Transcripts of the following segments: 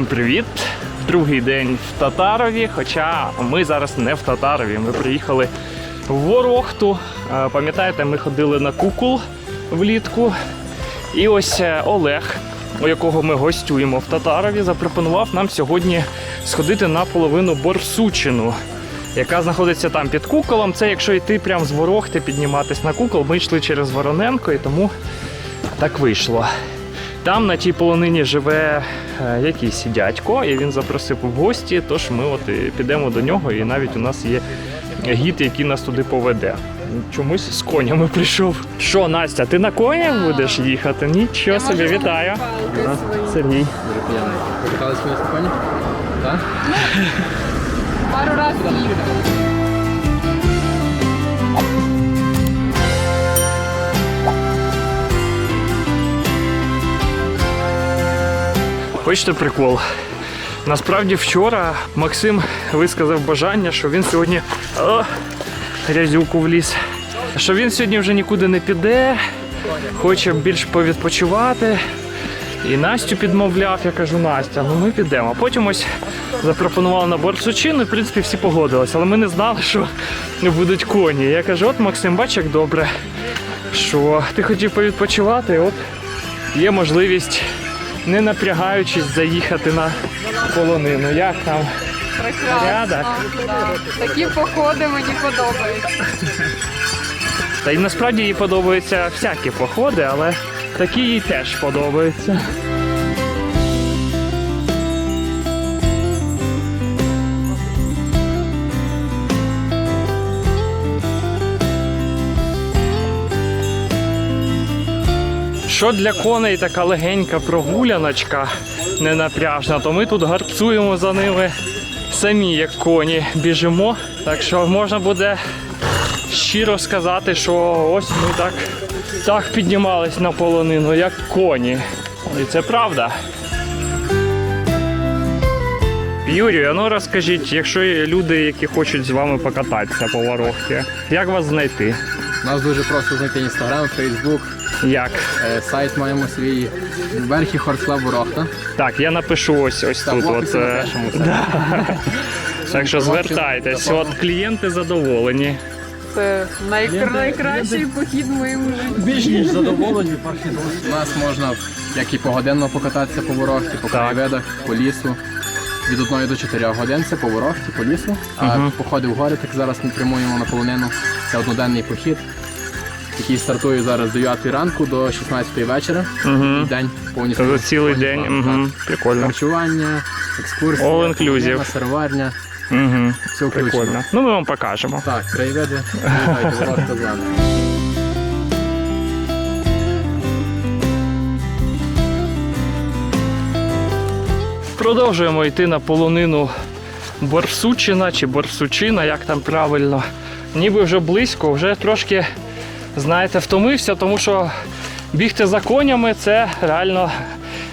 Всім привіт! Другий день в Татарові. Хоча ми зараз не в Татарові. Ми приїхали в Ворохту. Е, Пам'ятаєте, ми ходили на кукол влітку. І ось е, Олег, у якого ми гостюємо в Татарові, запропонував нам сьогодні сходити на половину Борсучину, яка знаходиться там під куколом. Це якщо йти прямо з Ворохти, підніматись на кукол. Ми йшли через Вороненко і тому так вийшло. Там на тій полонині живе е, якийсь дядько, і він запросив в гості. Тож ми от і підемо до нього, і навіть у нас є гід, який нас туди поведе. Чомусь з конями прийшов. Що, Настя, ти на конях будеш їхати? Нічого собі, вітаю. Сергій. Дуже приємно. Катались колись на коні? Так? Пару разів їздив. Хочете прикол? Насправді вчора Максим висказав бажання, що він сьогодні О, грязюку вліз. Що він сьогодні вже нікуди не піде, хоче більш повідпочивати. І Настю підмовляв, я кажу, Настя, ну ми підемо. А Потім ось запропонували на борсучину, і в принципі всі погодилися, але ми не знали, що будуть коні. Я кажу, от Максим, бач, як добре, що ти хотів повідпочивати, от є можливість, не напрягаючись, заїхати на полонину. Як там? Прекрасно. Да. Такі походи мені подобаються. Та й насправді їй подобаються всякі походи, але такі їй теж подобаються. Що для коней така легенька прогуляночка ненапряжна, то ми тут гарцуємо за ними самі, як коні, біжимо. Так що можна буде щиро сказати, що ось ми так, так піднімались на полонину, як коні. І це правда. Юрію, ну розкажіть, якщо є люди, які хочуть з вами покататися по Ворохті, як вас знайти? Нас дуже просто знайти інстаграм, фейсбук, Як? е, сайт маємо свій Верхі Хорсклаб Ворохта. Так, я напишу ось ось Так, тут. в От, е, да. Так що звертайтесь, от клієнти задоволені. Це найкра- найкращий похід в моєму житті. Більш ніж задоволені похід. У нас можна як і погодинно покататися по Ворохті, по краєвидах, по лісу. Від 1 до 4 годин це по Ворохті, по лісу. А походи в гори, так зараз ми прямуємо на полонину. Це одноденний похід, який стартує зараз з 9 ранку до 16 вечора. Угу. День повністю. Тобто цілий день. Угу. Прикольно. Харчування, екскурсії, All inclusive. сироварня, Угу. все включено. Прикольно. Ну ми вам покажемо. Так, приїжджайте, Ворохта з вами. Продовжуємо йти на полонину Борсучина чи Борсучина, як там правильно. Ніби вже близько, вже трошки, знаєте, втомився, тому що бігти за конями це реально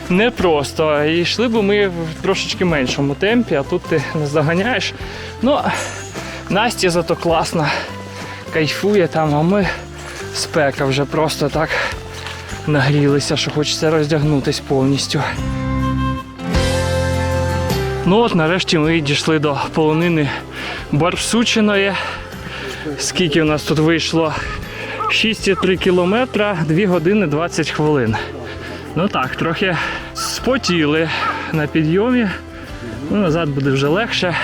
непросто. І йшли б ми в трошечки меншому темпі, а тут ти не заганяєш. Ну, Насті зато класно кайфує там, а ми спека вже просто так нагрілися, що хочеться роздягнутись повністю. Ну от нарешті ми дійшли до полонини Барсучиної. Скільки в нас тут вийшло? 6,3 кілометра, 2 години 20 хвилин. Ну так, трохи спотіли на підйомі. Ну, назад буде вже легше.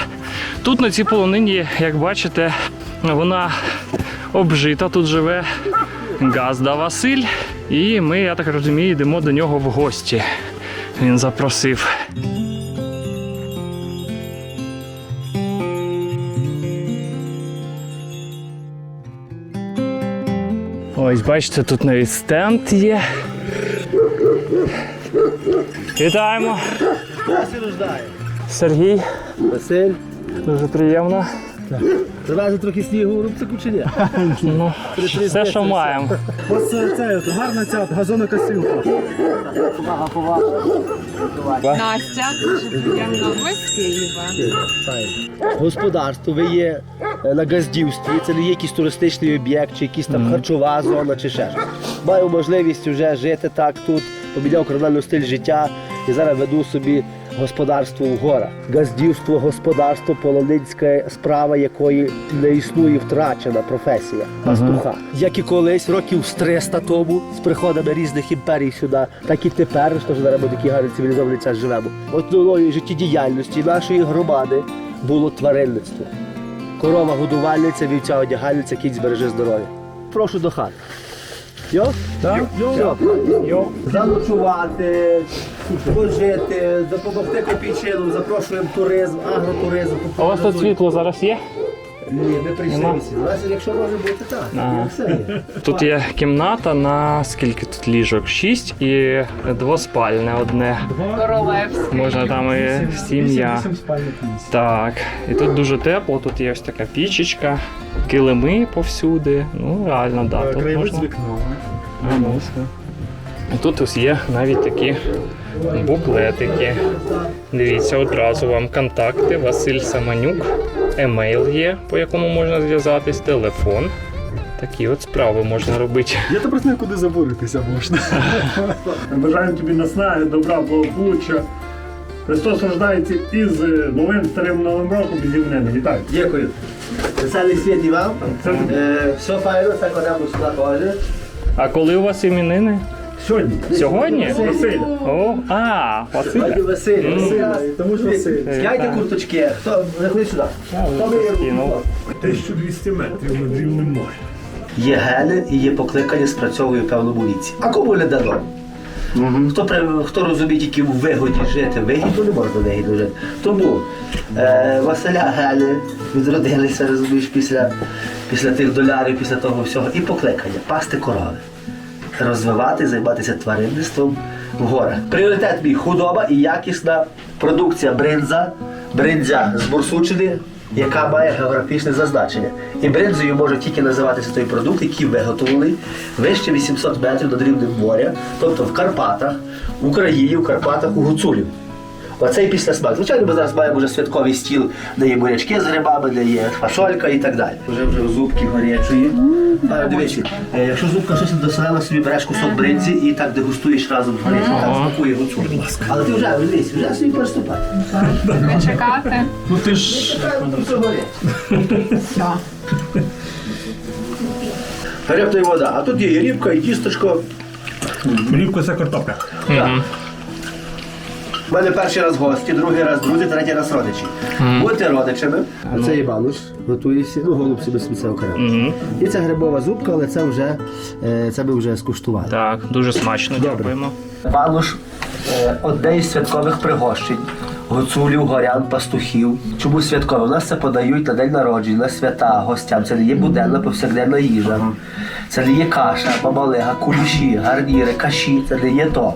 Тут на цій полонині, як бачите, вона обжита. Тут живе Газда Василь. І ми, я так розумію, йдемо до нього в гості. Він запросив. Ось, бачите, тут навіть стенд є. Вітаємо. Сергій, Василь, дуже приємно. залазить трохи снігу у рубцику чи ні? Ну, все, що маємо. Ось це, це гарна ця газонокосилка. Настя, дуже приємно. Ми з Києва. Господарство, ви є на газдівстві, це не є якийсь туристичний об'єкт, чи якась там харчова зона, чи ще щось. Маю можливість вже жити так тут, поміняв кардинально стиль життя і зараз веду собі господарство в горах. Газдівство, господарство, полонинська справа, якої не існує втрачена професія пастуха. Як і колись, років з 300 тому, з приходами різних імперій сюди, так і тепер, що ж зараз ми такий гарний цивілізований час живемо. Основною життєдіяльності нашої громади було тваринництво. Корова годувальниця, вівця одягальниця, кіт збереже здоров'я. Прошу до хати. Йо? Так? Йо. Йо. Заночувати, пожити, допомогти копійчину, запрошуємо туризм, агротуризм. А у вас тут світло зараз є? Ні, ми прийшли Нема? якщо може бути, так. Ага. Все є. Тут є кімната на скільки тут ліжок? Шість і двоспальне одне. Королевський. Можна там і сім'я. Так. І тут дуже тепло, тут є ось така пічечка, килими повсюди. Ну, реально, да. Тут можна... Ага. І тут ось є навіть такі буклетики. Дивіться, одразу вам контакти. Василь Саманюк, емейл є, по якому можна зв'язатись, телефон. Такі от справи можна робити. Я то просто куди забуритися можна. Бажаємо тобі наснаги, добра, благополуччя. Христос рождається із е, новим старим новим роком і зі. Вітаю. Дякую. Веселий світ і вам. Е, все файно, все кладемо сюди теж. А коли у вас іменини? Сьогодні. Сьогодні? Василь. О, а. Сьогодні Василь. Василь. Тому що Василь. Скайте курточки. Хто? Заходи сюди. Хто ви є? Скинув. 1200 метрів над рівнем моря. Є гени і є покликання спрацьовує в певному віці. А кому не дано? Хто, при- хто розуміє тільки в вигоді жити, вигідно не можна вигідно жити. Тому е, Василя Гени відродилися, розумієш, після, після тих долярів, після того всього, і покликання пасти корови, розвивати, займатися тваринництвом в горах. Пріоритет мій худоба і якісна продукція бринза, бринзя з Бурсучини, яка має географічне зазначення. І бринзою може тільки називатися той продукт, який виготовлений вище 800 метрів над рівнем моря, тобто в Карпатах, в Україні, в Карпатах, у Гуцулів. Оцей після смак. Звичайно, ми зараз маємо вже святковий стіл, де є бурячки з грибами, де є фашолька і так далі. Вже вже зубки гарячої. А, дивіться, е, якщо зубка щось досолила, собі береш кусок бринзі і так дегустуєш разом з горячим, так смакує гуцул. Але ти вже дивись, вже собі переступати. Не чекати. Ну ти ж Все. Все. Гаряча вода. А тут є і рібка, і тісточко. рівко це картопля. У мене перший раз гості, другий раз друзі, третій раз родичі. Будьте родичами. А це Івануш, готується, ну голуб собі собі це окремо. І це грибова зубка, але це вже е, це ми вже скуштували. Так, дуже смачно, дякуємо. Пануш е, одне із святкових пригощень. Гуцулів, горян, пастухів. Чому святкове? У нас це подають на день народження, на свята гостям. Це не є буденна повсякденна їжа. Це не є каша, мамалега, куліші, гарніри, каші. Це не є то.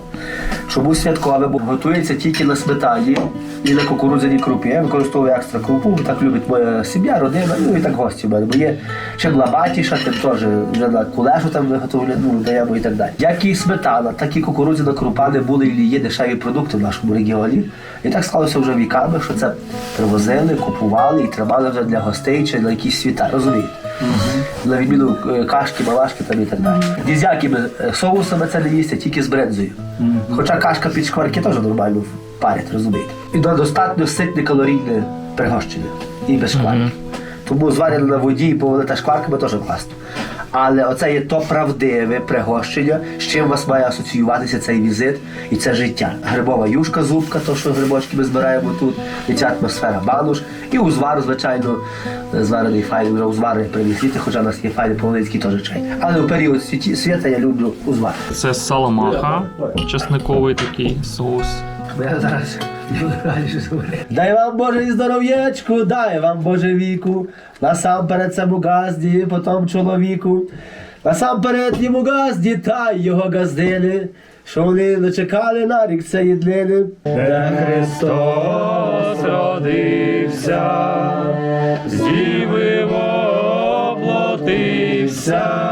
Чому святкове? Бо готується тільки на сметані і на кукурудзяній крупі. Я використовую екстра крупу, так любить моя сім'я, родина, ну і так гості в мене. Бо є чим лабатіша, тим теж кулешу там виготовлення, ну, даємо і так далі. Як і сметана, так і кукурудзяна крупа не були і є дешеві продукти в нашому регіоні. І так склалося вже віками, що це привозили, купували і тримали вже для гостей чи на якісь світа, розумієте? На відміну е, кашки, малашки там і так далі. Дізякими е, соусами це не їсться, тільки з брензою. Хоча кашка під шкварки теж нормально парять, розумієте? І до- достатньо ситне калорійне пригощення і без шкварки. Тому зварена на воді і повелита шкварками теж класно. Але оце є то правдиве пригощення, з чим вас має асоціюватися цей візит і це життя. Грибова юшка, зубка, то що грибочки ми збираємо тут, і ця атмосфера бануш. І узвар, звичайно, зварений файний, вже узварений привізти, хоча у нас є файний полонецький теж чай. Але у період світі- свята я люблю узвар. Це саламаха, чесниковий такий соус. Я зараз Дай вам Боже і здоров'ячку, дай вам Боже віку. Насамперед цьому газді, потом чоловіку. Насамперед йому газді та його газдини, що вони не чекали на рік цієї днини. Де Христос родився, з діви воплотився,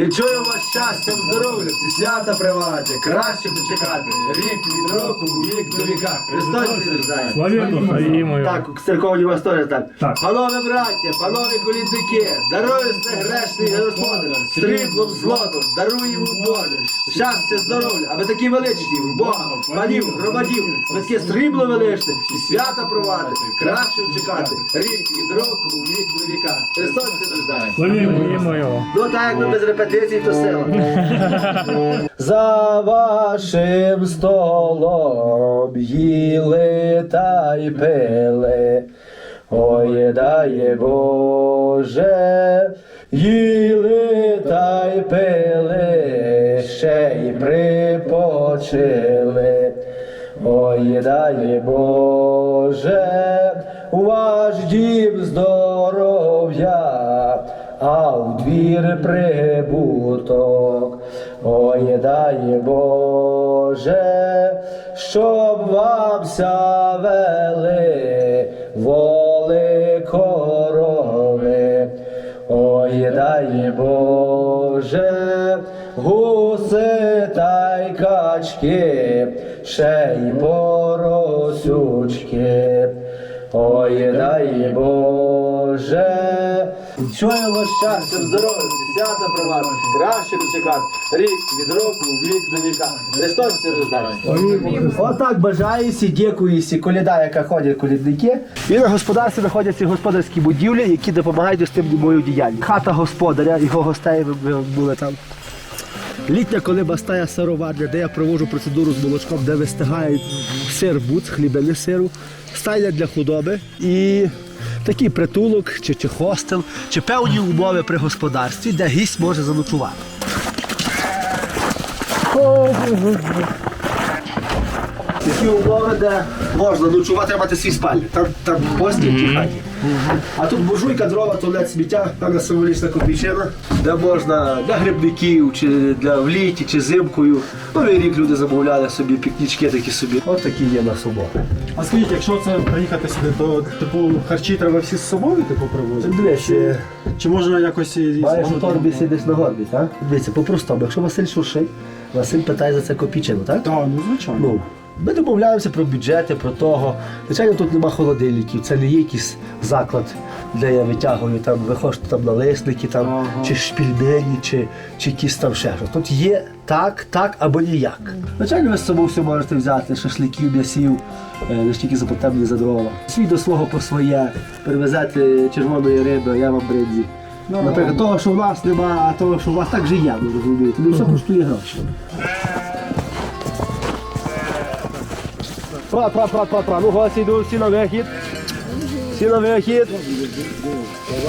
у Бога полився. Щастям, здоров'я, ці свята привати, краще дочекати. Рік від року, вік до віка. Христос. Славімо. Так, церковні вас теж так. Так. Панове браття, панове колідники, даруйте грешний господар, сріблом, злотом, даруємо Боже. Щастя, здоров'я, аби такі величні, в Бога, панів, громадів, аби таке срібло величне, і свята провадити, краще чекати. Рік від року, вік до віка. Христос його. Ну так, ну без репетицій, то сила. За вашим столом їли та й пили. Ой, дай Боже, їли та й пили, ще й припочили. Ой, дай Боже, у ваш дім здоров'я, а у двір прибуток. Ой, дай Боже, щоб вам ся вели воли корови. Ой, дай Боже, гуси та й качки, ще й поросючки. Ой, дай Боже, чуємо щастя, здоров'я, свята права, краще чекати, рік від року, вік до віка. Христос це роздає. Отак бажаєш, дякую всі коляда, яка ходять колідники. І на господарстві знаходяться господарські будівлі, які допомагають з тим мою діяльність. Хата господаря, його гостей були там. Літня колиба стая сироварня, де я проводжу процедуру з молочком, де вистигають сир буц, хлібини сиру, стайня для худоби і такий притулок, чи, чи хостел, чи певні умови при господарстві, де гість може заночувати. Такі умови, де можна ночувати, треба мати свій спальник. Там, там постіль тій хаті. А тут буржуйка, дрова, туалет, сміття, певна символічна копійчина, де можна для грибників, чи для в літі, чи зимкою. Новий рік люди замовляли собі пікнічки такі собі. От такі є на суботу. А скажіть, якщо це приїхати сюди, то типу харчі треба всі з собою типу привозити? Дивись, е, Чи можна якось маєш у торбі сидиш на горбі, так? Дивіться, по-простому, якщо Василь шуршить, Василь питає за це копійчину, так? Так, ну звичайно. Ну, ми домовляємося про бюджети, про того. Звичайно, тут нема холодильників, це не є якийсь заклад, де я витягую там, ви хочете там налисники, там, чи шпільмені, чи, чи якісь там ще щось. Тут є так, так або ніяк. Звичайно, ви з собою все можете взяти, шашликів, м'ясів, е, не ж тільки за потемні за дрова. Свій до свого по своє, перевезете червоної риби, я вам бринзі. Наприклад, того, що в нас нема, а того, що у вас так же є, ви розумієте. Ну, все коштує гроші. Пра, пра, пра, пра, пра. Ну, гості йдуть всі на вихід. Всі на вихід.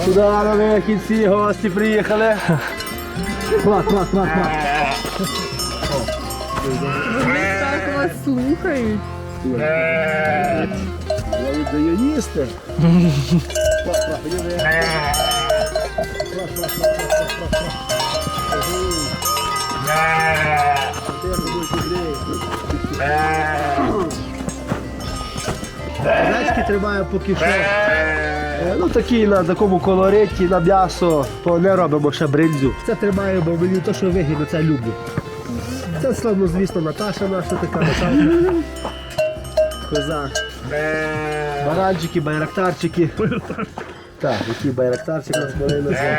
Сюди на вихід, всі гості приїхали. Пра, пра, пра, пра. Вони так вас слухають. Я віддаю їсти. Пра, пра, ходімо. Пра, пра, пра, пра, пра, пра, пра. Тихо, будь добрий. Речки тримаю поки що. Е, Ну такі на такому колориті, на м'ясо, то не робимо ще бринзю. Це тримаю, бо мені то, що вигідно, це люблю. Це славно, звісно, Наташа наша така Наталка. Коза. Баранчики, байрактарчики. Так, які байрактарчик у нас малинася.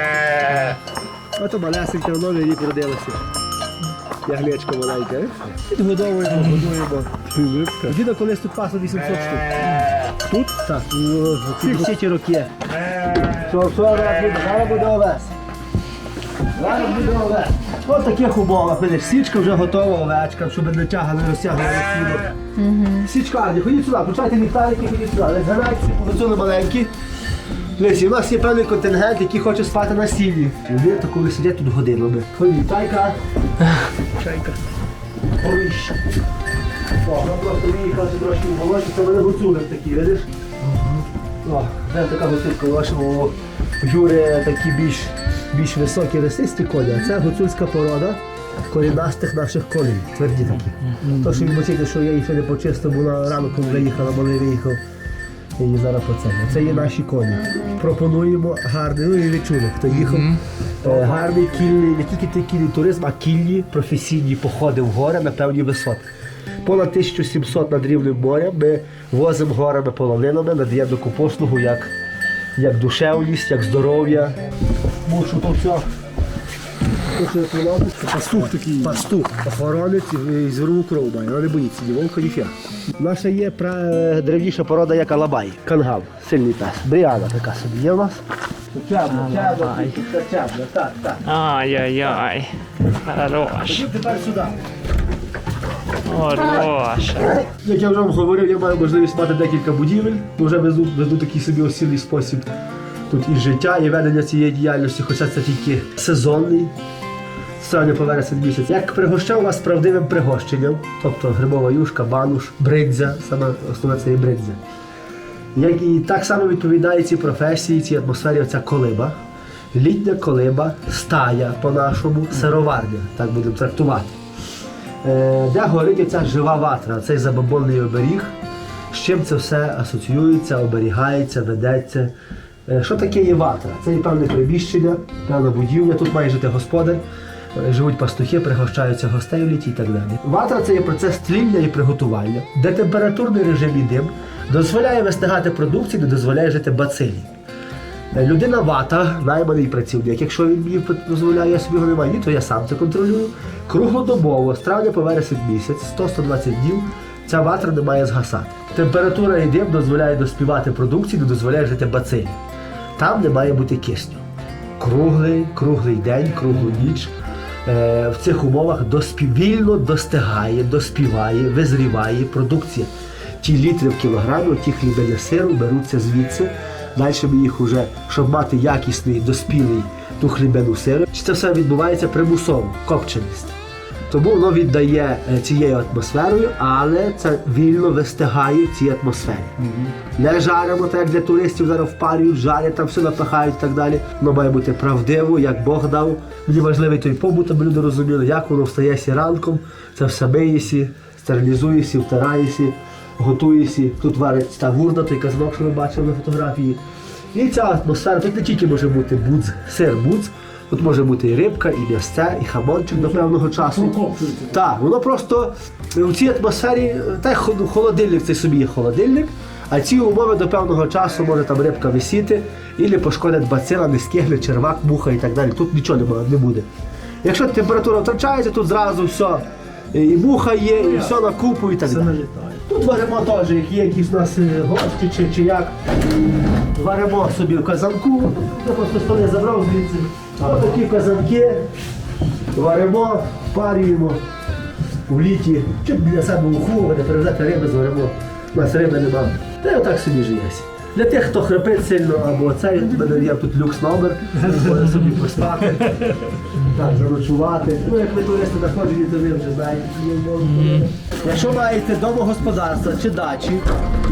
Ото малесенька, в новий рік родилася. Ягнечка маленька. е? Підгодовуємо, годуємо. Діда колись тут пасла 800 штук. Тут? Так. Всі, всі ті роки. Що, що зараз буде? Зараз буде овес. Зараз буде овес. Ось таких умовах, видиш, січка вже готова овечка, щоб не тягали, розтягали сіно. Січкарні, ходіть сюди, включайте ліхтарики, ходіть сюди. Згадайте, поцули маленькі. Лесі, у нас є певний контингент, який хоче спати на стілі. Люди то коли сидять тут годинами. Ходіть, чайка. Чайка. Ой. О, ми просто виїхали трошки в волосі, це мене гуцулик такий, видиш? О, де така гуцулька в вашому Юри такі більш, більш високі ресисті коні, а це гуцульська порода корінастих наших коней, тверді такі. То, що ви бачите, що я їх ще не почистив, була рано, коли виїхала, малий виїхав. І зараз по це. Це є наші коні. Пропонуємо гарний, ну і ви чули, хто їхав. Е, Гарний кільний, не тільки кільний туризм, а кільні професійні походи в гори на певні висоти. Понад 1700 над рівнем моря ми возимо горами полонинами, надаємо таку послугу, як, як душевність, як здоров'я. Мушу то все. Пастух такий. Пастух, охоронець і зорову кров має, вона не боїться ні вовка, ні фіга. Наша є пра- древніша порода, як Алабай, кангал, сильний пес. Бріана така собі є в нас. Чабно, чабно, чабно, так, так. Ай-яй-яй. Хорош. Тепер сюди. Хорош. Як я вже вам говорив, я маю можливість мати декілька будівель, бо вже везу, везу такий собі осілий спосіб. Тут і життя, і ведення цієї діяльності, хоча це тільки сезонний. Сьогодні по місяць. Як пригощав вас правдивим пригощенням, тобто грибова юшка, бануш, бридзя, саме основне це є бридзя. Як і так само відповідає цій професії, цій атмосфері оця колиба. Літня колиба, стая по-нашому, сироварня, так будемо трактувати. Е, де горить ця жива ватра, цей забобонний оберіг, з чим це все асоціюється, оберігається, ведеться. Е, Що таке є ватра? Це є певне приміщення, певна будівля, тут має жити господар, живуть пастухи, пригощаються гостей в літі і так далі. Ватра це є процес тління і приготування, де температурний режим і дим дозволяє вистигати продукцію, не дозволяє жити бацилі. Е, Людина вата, найманий працівник. Якщо він мені дозволяє, я собі його то я сам це контролюю. Круглодобово, з травня по вересень місяць, 100-120 днів, ця ватра не має згасати. Температура і дим дозволяє доспівати продукції, не дозволяє жити бацилі. Там не має бути кисню. Круглий, круглий день, круглу ніч. Е, в цих умовах доспів, вільно достигає, доспіває, визріває продукція. Ті літри в кілограмі, ті хлібини сиру беруться звідси. Далі ми їх уже, щоб мати якісний, доспілий ту хлібину сиру. Це все відбувається примусово, копченість. Тому воно віддає е, цією атмосферою, але це вільно вистигає в цій атмосфері. Не жаримо, так як для туристів зараз впарюють, жарять, там все напихають і так далі. Воно має бути правдиво, як Бог дав. Мені важливий той побут, аби люди розуміли, як воно встає ранком, це все миєсі, стерилізуєсі, втираєсі, готуєсі. Тут варить та гурна, той казанок, що ви бачили на фотографії. І ця атмосфера, тут не тільки може бути будз, сир будз, тут може бути і рибка, і м'ясце, і хамончик до певного часу. Так, воно просто в цій атмосфері, е, та й холодильник це собі є холодильник, а ці умови до певного часу може там рибка висіти, і не пошкодять бацила, не скигне, червак, муха і так далі. Тут нічого не буде. Якщо температура втрачається, тут зразу все. І муха є, і все на купу і так далі. Тут варимо теж, як є якісь у нас е, гості чи, чи як. Варимо собі в казанку. Я просто столи забрав звідси. Такі казанки. Варимо, парюємо в літі. Чи для себе уху, не привезете риби, зваримо. У нас риби немає. Та й отак собі живеться. Для тих, хто хрипить сильно або мене є тут люкс номер, може собі поспати, так, заночувати. Ну, як ви туристи знаходжені, то ви вже знаєте. Якщо маєте домогосподарство чи дачі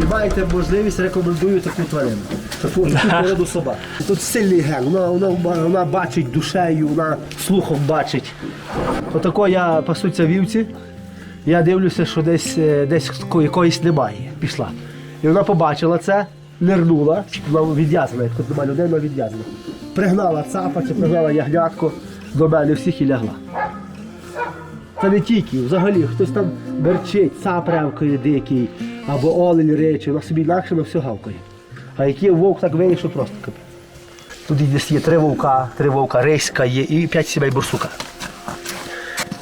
і маєте можливість, рекомендую таку тварину. Таку, таку породу собак. Тут сильний ген, вона, вона, вона бачить душею, вона слухом бачить. Отако я пасуться вівці. Я дивлюся, що десь, е, десь якоїсь немає. Пішла. І вона побачила це, нирнула, вона відв'язана, як тут немає людей, вона відв'язана. Пригнала цапа чи пригнала ягнятко до мене всіх і лягла. Це не тільки, взагалі, хтось там берчить, цап ревкає дикий, або олень речі, вона собі інакше на все гавкає. А який вовк так виє, що просто капець. Тут десь є три вовка, три вовка, риська є і п'ять сімей бурсука.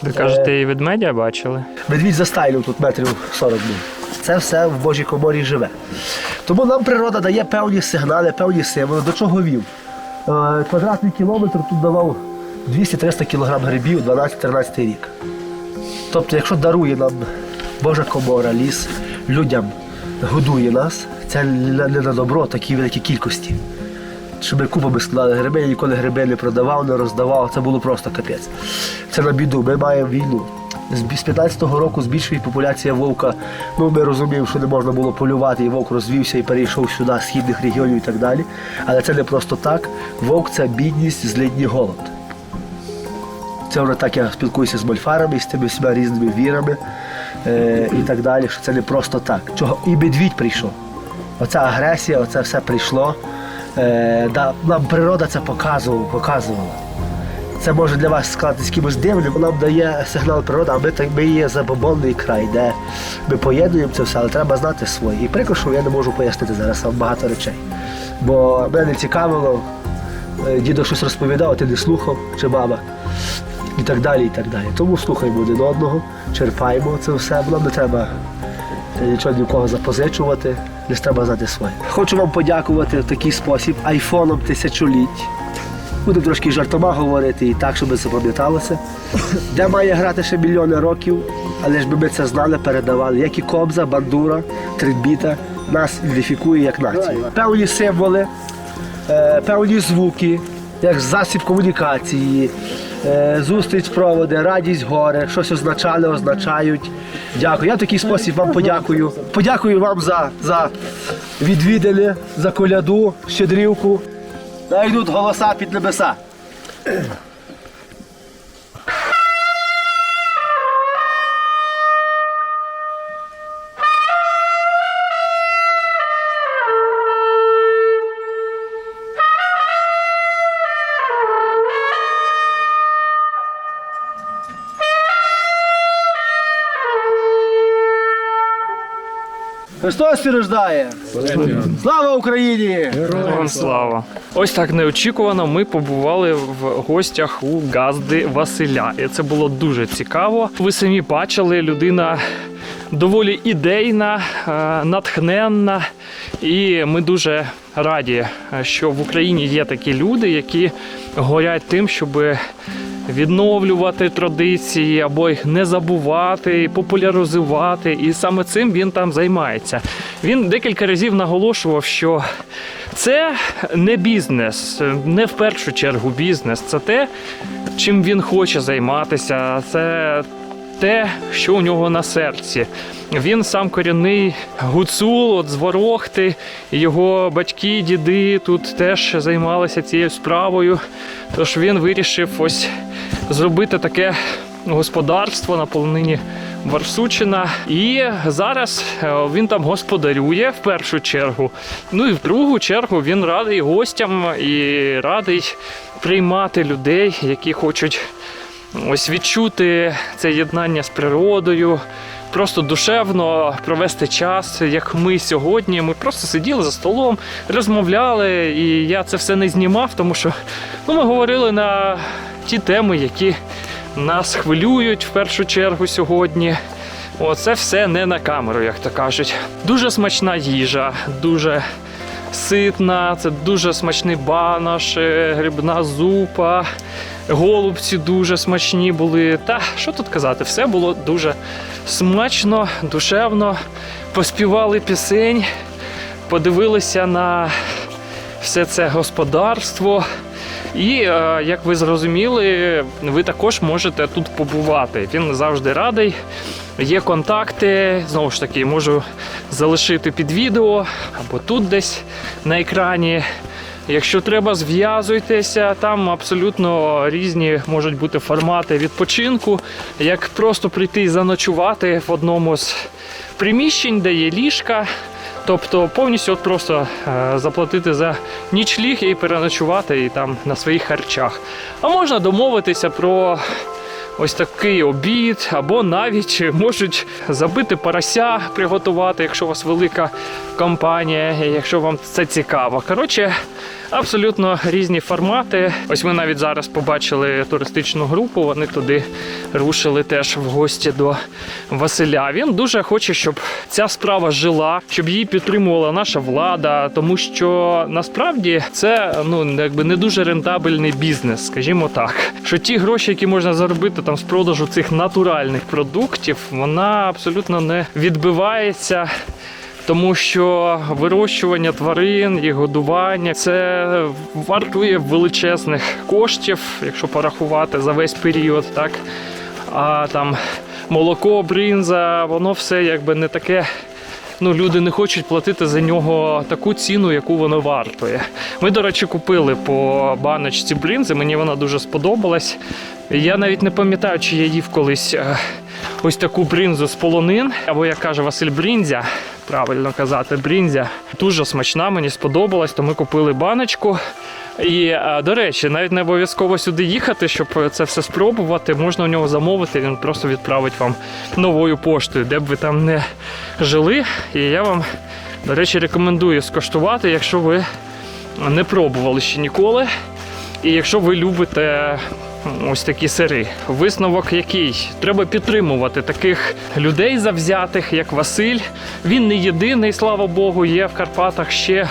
Ви кажете, і ведмедя бачили? Медвідь застайлив тут метрів 40 був. Це все в Божій коморі живе. Тому нам природа дає певні сигнали, певні символи, до чого вів. Е, Квадратний кілометр тут давав 200-300 кг грибів 12-13 рік. Тобто, якщо дарує нам Божа комора, ліс, людям годує нас, це не на добро такі великі кількості. Щоб ми купами складали гриби, я ніколи гриби не продавав, не роздавав, це було просто капець. Це на біду. Ми маємо війну. З бі- 15-го року збільшує популяція вовка. Ну, ми розуміємо, що не можна було полювати, і вовк розвівся і перейшов сюди, з східних регіонів і так далі. Але це не просто так. Вовк це бідність, злидні голод. Це вже так я спілкуюся з мольфарами, з тими всіма різними вірами е, і так далі, що це не просто так. Чого і медвідь прийшов. Оця агресія, оце все прийшло. Е, да, нам природа це показувала, показувала. Це може для вас сказатись якимось дивним, нам дає сигнал природа, а ми, так, ми є забобонний край, де ми поєднуємо це все, але треба знати своє. І прикро, я не можу пояснити зараз вам багато речей. Бо мене цікавило, е, дідо щось розповідав, а ти не слухав, чи баба. І так далі, і так далі. Тому слухаємо один одного, черпаємо це все, нам не треба е, нічого ні в кого запозичувати, лише треба знати своє. Хочу вам подякувати в такий спосіб айфоном тисячоліть. Буду трошки жартома говорити і так, щоб запам'яталося. Де має грати ще мільйони років, але ж би ми це знали, передавали, як і Кобза, Бандура, Тридбіта нас ідентифікує як націю. Певні символи, е, певні звуки, як засіб комунікації, е, зустріч проводи, радість гори, щось означали, означають. Дякую. Я в такий спосіб вам подякую. Подякую вам за, за відвідини, за коляду, щедрівку. Найдуть голоса під небеса. Христос рождає! Слава Україні! Героям слава! Ось так неочікувано. Ми побували в гостях у Газди Василя. І це було дуже цікаво. Ви самі бачили, людина доволі ідейна, е, натхненна. І ми дуже раді, е, що в Україні є такі люди, які горять тим, щоб відновлювати традиції або їх не забувати, популяризувати. І саме цим він там займається. Він декілька разів наголошував, що це не бізнес, не в першу чергу бізнес. Це те, чим він хоче займатися. Це те, що у нього на серці. Він сам корінний гуцул, от з Ворохти. Його батьки, діди тут теж займалися цією справою. Тож він вирішив ось зробити таке господарство на полонині Варсучина. І зараз е, він там господарює в першу чергу. Ну і в другу чергу він радий гостям і радий приймати людей, які хочуть ось відчути це єднання з природою. Просто душевно провести час, як ми сьогодні. Ми просто сиділи за столом, розмовляли, і я це все не знімав, тому що ну, ми говорили на ті теми, які нас хвилюють в першу чергу сьогодні. Оце все не на камеру, як то кажуть. Дуже смачна їжа, дуже ситна, це дуже смачний банош, е, грибна зупа, голубці дуже смачні були. Та що тут казати, все було дуже смачно, душевно. Поспівали пісень, подивилися на все це господарство. І е, як ви зрозуміли, ви також можете тут побувати. Він завжди радий. Є контакти, знову ж таки, можу залишити під відео або тут десь на екрані. Якщо треба, зв'язуйтеся. Там абсолютно різні можуть бути формати відпочинку, як просто прийти і заночувати в одному з приміщень, де є ліжка. Тобто повністю от просто е, заплатити за нічліг і переночувати і там на своїх харчах. А можна домовитися про ось такий обід, або навіть можуть забити порося, приготувати, якщо у вас велика компанія, якщо вам це цікаво. Коротше, абсолютно різні формати. Ось ми навіть зараз побачили туристичну групу. Вони туди рушили теж в гості до Василя. Він дуже хоче, щоб ця справа жила, щоб її підтримувала наша влада, тому що насправді це ну якби не дуже рентабельний бізнес, скажімо так. Що ті гроші, які можна заробити там з продажу цих натуральних продуктів, вона абсолютно не відбивається. Тому що вирощування тварин, і годування це вартує величезних коштів, якщо порахувати за весь період, так а там молоко, бринза, воно все якби не таке. Ну, люди не хочуть платити за нього таку ціну, яку воно вартує. Ми, до речі, купили по баночці блінзи. мені вона дуже сподобалась. Я навіть не пам'ятаю, чи я їв колись е, ось таку бринзу з полонин, або як каже Василь Бринзя. Правильно казати, брінзя. Дуже смачна, мені сподобалась, то ми купили баночку. І, е, до речі, навіть не обов'язково сюди їхати, щоб це все спробувати. Можна у нього замовити, він просто відправить вам новою поштою, де б ви там не жили. І я вам, до речі, рекомендую скоштувати, якщо ви не пробували ще ніколи. І якщо ви любите ось такі сири, висновок який? Треба підтримувати таких людей завзятих, як Василь. Він не єдиний, слава Богу, є в Карпатах ще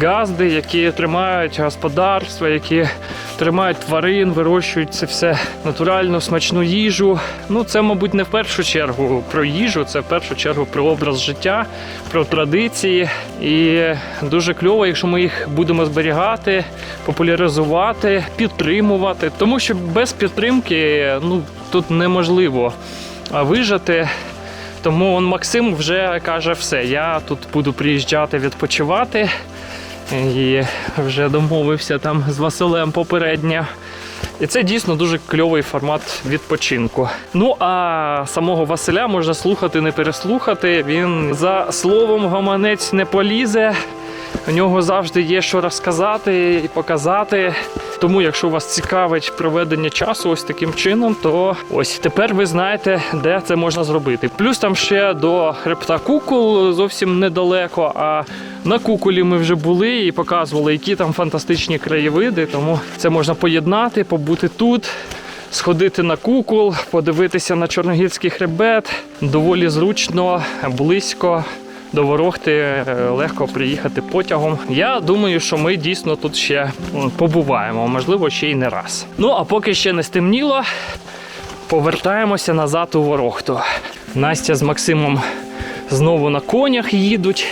газди, які тримають господарства, які тримають тварин, вирощують це все натуральну, смачну їжу. Ну, це, мабуть, не в першу чергу про їжу, це в першу чергу про образ життя, про традиції. І дуже кльово, якщо ми їх будемо зберігати, популяризувати, підтримувати. Тому що без підтримки ну, тут неможливо вижити. Тому он Максим вже каже все, я тут буду приїжджати відпочивати. І вже домовився там з Василем попередньо. І це дійсно дуже кльовий формат відпочинку. Ну а самого Василя можна слухати, не переслухати. Він за словом гаманець не полізе. У нього завжди є що розказати і показати. Тому, якщо вас цікавить проведення часу ось таким чином, то ось тепер ви знаєте, де це можна зробити. Плюс там ще до хребта кукол зовсім недалеко. А на куколі ми вже були і показували, які там фантастичні краєвиди. Тому це можна поєднати, побути тут. Сходити на кукол, подивитися на Чорногірський хребет доволі зручно, близько до Ворохти е, легко приїхати потягом. Я думаю, що ми дійсно тут ще побуваємо, можливо, ще й не раз. Ну а поки ще не стемніло, повертаємося назад у Ворохту. Настя з Максимом знову на конях їдуть,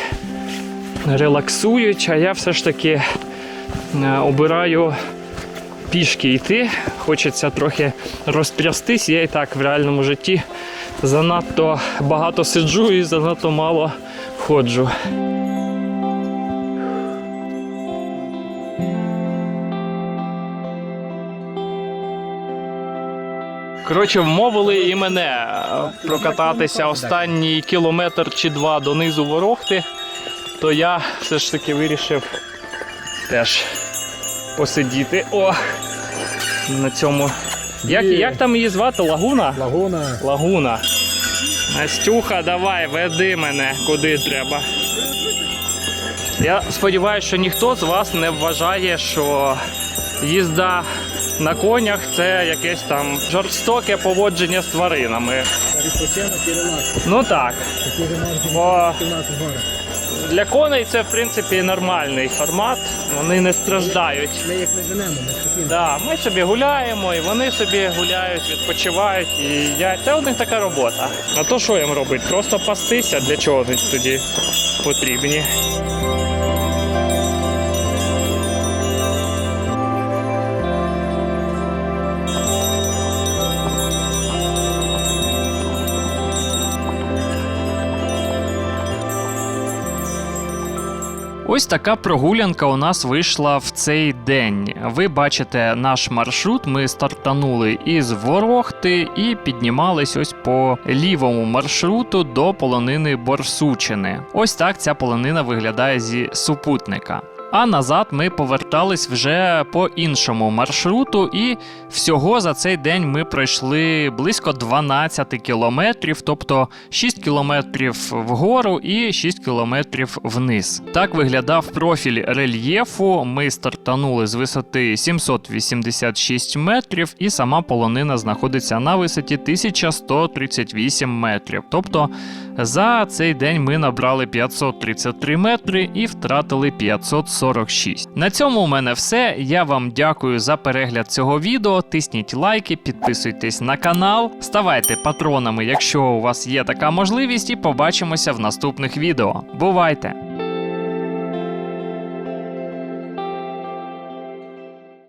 релаксують, а я все ж таки е, обираю пішки йти. Хочеться трохи розтрястись. Я і так в реальному житті занадто багато сиджу і занадто мало ходжу. Коротше, вмовили і мене е, прокататися останній кілометр чи два донизу ворохти, то я все ж таки вирішив теж посидіти. О! На цьому. Як, як там її звати? Лагуна? Лагуна. Лагуна. Настюха, давай, веди мене куди треба. Я сподіваюся, що ніхто з вас не вважає, що їзда на конях це якесь там жорстоке поводження з тваринами. Відпочинок і релакс. Ну так. Бо для коней це в принципі нормальний формат. Вони не страждають. Ми їх не женемо, ми спокійно. Да, ми собі гуляємо, і вони собі гуляють, відпочивають. І я... це у них така робота. А то що їм робити? Просто пастися, для чого вони тоді потрібні. Ось така прогулянка у нас вийшла в цей день. Ви бачите наш маршрут. Ми стартанули із Ворохти і піднімались ось по лівому маршруту до полонини Борсучини. Ось так ця полонина виглядає зі супутника. А назад ми повертались вже по іншому маршруту, і всього за цей день ми пройшли близько 12 кілометрів, тобто 6 кілометрів вгору і 6 кілометрів вниз. Так виглядав профіль рельєфу. Ми стартанули з висоти 786 метрів, і сама полонина знаходиться на висоті 1138 метрів. Тобто за цей день ми набрали 533 метри і втратили 546. На цьому у мене все. Я вам дякую за перегляд цього відео. Тисніть лайки, підписуйтесь на канал, ставайте патронами, якщо у вас є така можливість, і побачимося в наступних відео. Бувайте!